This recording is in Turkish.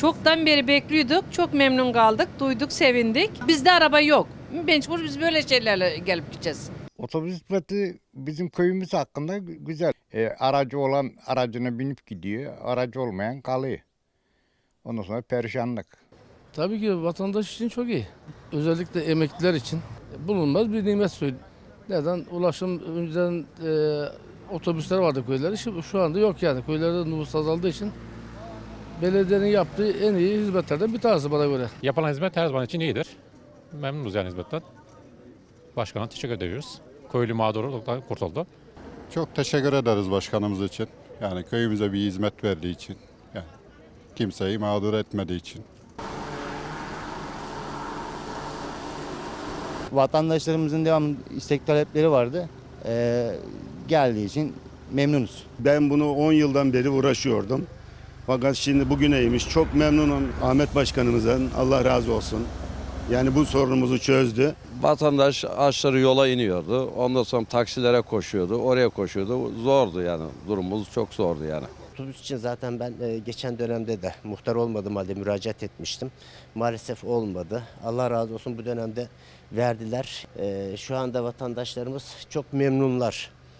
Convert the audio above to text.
Çoktan beri bekliyorduk. Çok memnun kaldık. Duyduk, sevindik. Bizde araba yok. Mecbur biz böyle şeylerle gelip gideceğiz. Otobüs hizmeti bizim köyümüz hakkında gü- güzel. E, aracı olan aracına binip gidiyor, aracı olmayan kalıyor. Ondan sonra perişanlık. Tabii ki vatandaş için çok iyi. Özellikle emekliler için bulunmaz bir nimet söyleyeyim. Neden? Ulaşım önceden e, otobüsler vardı köylerde. Şu, şu anda yok yani. Köylerde nüfus azaldığı için belediyenin yaptığı en iyi hizmetlerden bir tanesi bana göre. Yapılan hizmet her zaman için iyidir. Memnunuz yani hizmetten. Başkana teşekkür ediyoruz. Köylü mağdurluktan kurtuldu. Çok teşekkür ederiz başkanımız için. Yani köyümüze bir hizmet verdiği için. Yani kimseyi mağdur etmediği için. Vatandaşlarımızın devam istek talepleri vardı. Ee, geldiği için memnunuz. Ben bunu 10 yıldan beri uğraşıyordum. Fakat şimdi bugüneymiş. Çok memnunum Ahmet Başkanımızdan. Allah razı olsun. Yani bu sorunumuzu çözdü. Vatandaş ağaçları yola iniyordu. Ondan sonra taksilere koşuyordu. Oraya koşuyordu. Zordu yani. Durumumuz çok zordu yani. Otobüs için zaten ben e, geçen dönemde de muhtar olmadığım halde müracaat etmiştim. Maalesef olmadı. Allah razı olsun bu dönemde verdiler. E, Şu anda vatandaşlarımız çok memnunlar.